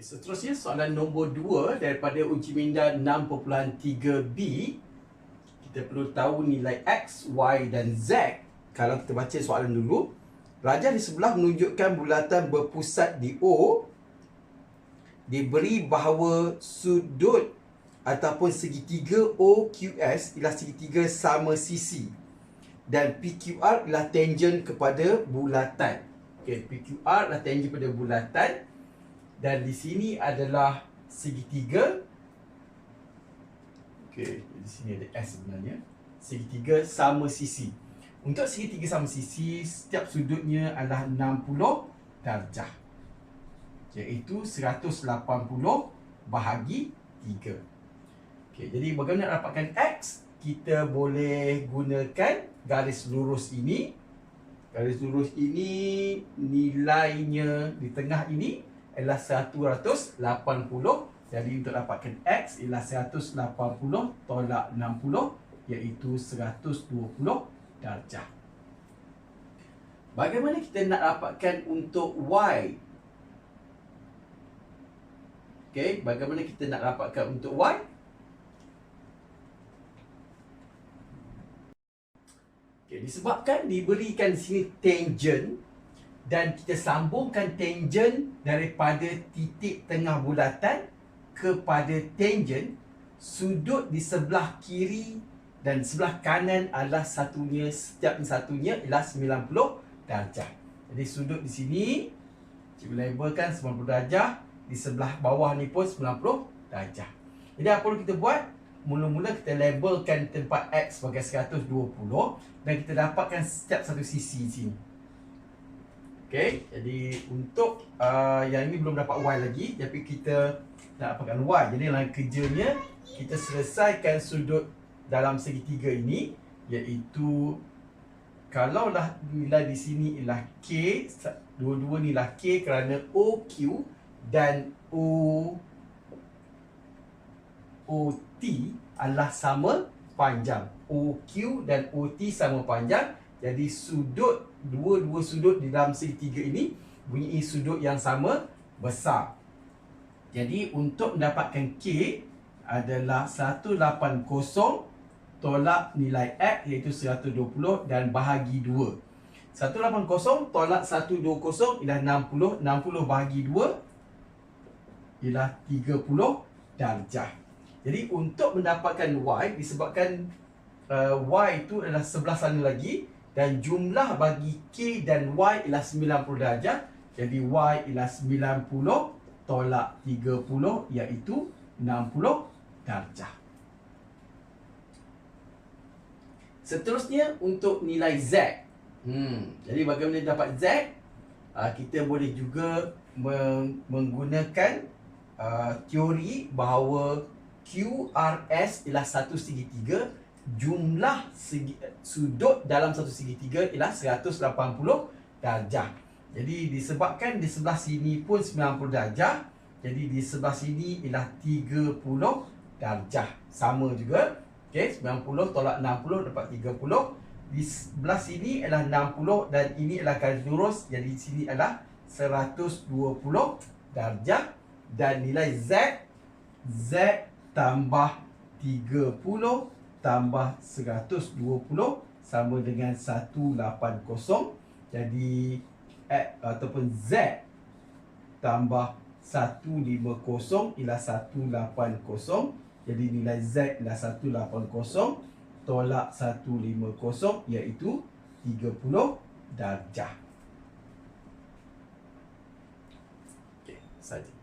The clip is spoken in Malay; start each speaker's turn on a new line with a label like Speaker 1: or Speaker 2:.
Speaker 1: Okay, seterusnya soalan nombor 2 daripada uji minda 6.3b kita perlu tahu nilai x, y dan z. Kalau kita baca soalan dulu, rajah di sebelah menunjukkan bulatan berpusat di O diberi bahawa sudut ataupun segitiga OQS ialah segitiga sama sisi dan PQR ialah tangent kepada bulatan. Okey, PQR adalah tangent kepada bulatan dan di sini adalah segitiga Okey, di sini ada S sebenarnya. Segitiga sama sisi. Untuk segitiga sama sisi, setiap sudutnya adalah 60 darjah. Iaitu 180 bahagi 3. Okey, jadi bagaimana nak dapatkan X? Kita boleh gunakan garis lurus ini. Garis lurus ini nilainya di tengah ini adalah 180 jadi untuk dapatkan X ialah 180 tolak 60 iaitu 120 darjah. Bagaimana kita nak dapatkan untuk Y? Okey, bagaimana kita nak dapatkan untuk Y? Okay, disebabkan diberikan sini tangent dan kita sambungkan tangent daripada titik tengah bulatan kepada tangent sudut di sebelah kiri dan sebelah kanan adalah satunya setiap satunya ialah 90 darjah. Jadi sudut di sini cikgu labelkan 90 darjah, di sebelah bawah ni pun 90 darjah. Jadi apa yang kita buat? Mula-mula kita labelkan tempat X sebagai 120 dan kita dapatkan setiap satu sisi di sini. Okay, jadi untuk uh, yang ini belum dapat Y lagi tapi kita nak dapatkan Y. Jadi dalam kerjanya kita selesaikan sudut dalam segitiga ini iaitu kalaulah nilai di sini ialah K dua-dua ni lah K kerana OQ dan O OT adalah sama panjang. OQ dan OT sama panjang. Jadi sudut dua-dua sudut di dalam segitiga ini bunyi sudut yang sama besar. Jadi untuk mendapatkan K adalah 180 tolak nilai X iaitu 120 dan bahagi 2. 180 tolak 120 ialah 60. 60 bahagi 2 ialah 30 darjah. Jadi untuk mendapatkan Y disebabkan uh, Y itu adalah sebelah sana lagi dan jumlah bagi K dan Y ialah 90 darjah. Jadi Y ialah 90 tolak 30 iaitu 60 darjah. Seterusnya untuk nilai Z. Hmm, jadi bagaimana dapat Z? Uh, kita boleh juga meng- menggunakan uh, teori bahawa QRS ialah satu segitiga jumlah segi, sudut dalam satu segitiga ialah 180 darjah. Jadi disebabkan di sebelah sini pun 90 darjah Jadi di sebelah sini ialah 30 darjah Sama juga Okey, 90 tolak 60 dapat 30 Di sebelah sini ialah 60 dan ini adalah garis lurus Jadi di sini adalah 120 darjah Dan nilai Z Z tambah 30 tambah 120 sama dengan 180 Jadi X ataupun Z tambah 150 ialah 180 jadi nilai Z ialah 180 tolak 150 iaitu 30 darjah. Okey, saja.